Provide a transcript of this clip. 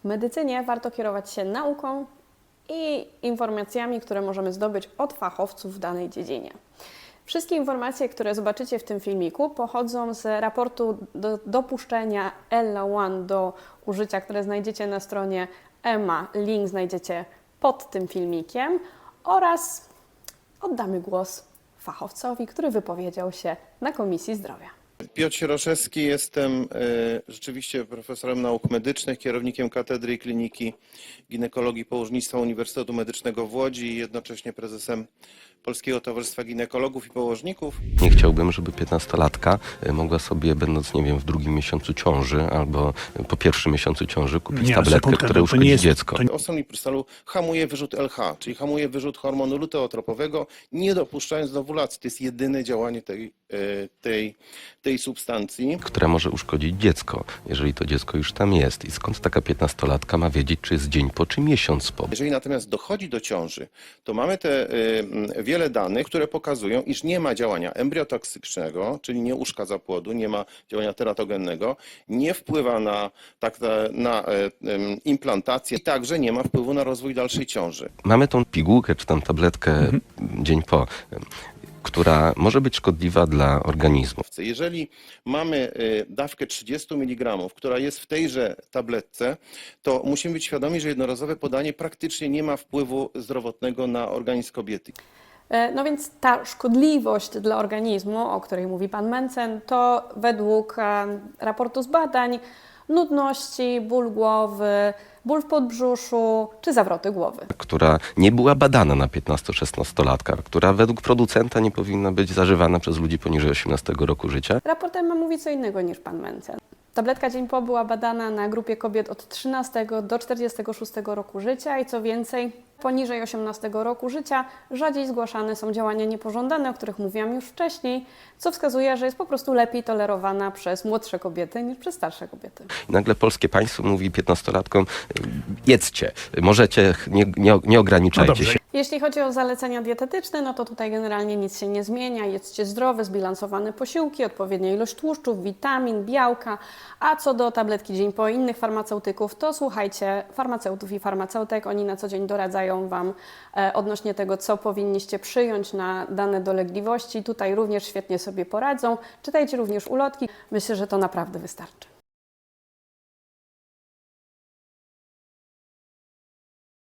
W medycynie warto kierować się nauką i informacjami, które możemy zdobyć od fachowców w danej dziedzinie. Wszystkie informacje, które zobaczycie w tym filmiku, pochodzą z raportu do dopuszczenia ELA1 do użycia, które znajdziecie na stronie EMA. Link znajdziecie pod tym filmikiem oraz oddamy głos fachowcowi, który wypowiedział się na Komisji Zdrowia. Piotr Sieroszewski, jestem e, rzeczywiście profesorem nauk medycznych, kierownikiem Katedry i Kliniki Ginekologii Położnictwa Uniwersytetu Medycznego w Łodzi i jednocześnie prezesem Polskiego Towarzystwa Ginekologów i Położników. Nie chciałbym, żeby 15-latka y, mogła sobie, będąc, nie wiem, w drugim miesiącu ciąży albo po pierwszym miesiącu ciąży, kupić Nie, tabletkę, która uszkodzi jest- dziecko. to Osonlipristalu hamuje wyrzut LH, czyli hamuje wyrzut hormonu luteotropowego, nie dopuszczając do ovulacji. To jest jedyne działanie tej, e, tej, tej substancji. która może uszkodzić dziecko, jeżeli to dziecko już tam jest. I skąd taka 15-latka ma wiedzieć, czy jest dzień po, czy miesiąc po? Jeżeli natomiast dochodzi do ciąży, to mamy te y, wiele danych, które pokazują, iż nie ma działania embriotoksycznego, czyli nie uszkadza płodu, nie ma działania teratogennego, nie wpływa na, tak, na, na e, implantację i także nie ma wpływu na rozwój dalszej ciąży. Mamy tą pigułkę, czy tam tabletkę dzień po, która może być szkodliwa dla organizmu. Jeżeli mamy y, dawkę 30 mg, która jest w tejże tabletce, to musimy być świadomi, że jednorazowe podanie praktycznie nie ma wpływu zdrowotnego na organizm kobiety. E, No więc ta szkodliwość dla organizmu, o której mówi pan Mencen, to według e, raportu z badań nudności, ból głowy, ból w podbrzuszu czy zawroty głowy. która nie była badana na 15-16-latka, która według producenta nie powinna być zażywana przez ludzi poniżej 18 roku życia. Raport EMA mówi co innego niż pan Mencen. Tabletka Dzień Po była badana na grupie kobiet od 13 do 46 roku życia i co więcej, poniżej 18 roku życia rzadziej zgłaszane są działania niepożądane, o których mówiłam już wcześniej, co wskazuje, że jest po prostu lepiej tolerowana przez młodsze kobiety niż przez starsze kobiety. Nagle polskie państwo mówi 15-latkom, y, jedzcie, możecie, nie, nie, nie No ograniczajcie dobrze, się. Jeśli chodzi o zalecenia dietetyczne, no to tutaj generalnie nic się nie zmienia. Jedzcie zdrowe, zbilansowane posiłki, odpowiednia ilość tłuszczów, witamin, białka. A co do tabletki Dzień Po innych farmaceutyków, to słuchajcie farmaceutów i farmaceutek. Oni na co dzień doradzają Wam e, odnośnie tego, co powinniście przyjąć na dane dolegliwości. Tutaj również świetnie sobie poradzą. Czytajcie również ulotki. Myślę, że to naprawdę wystarczy.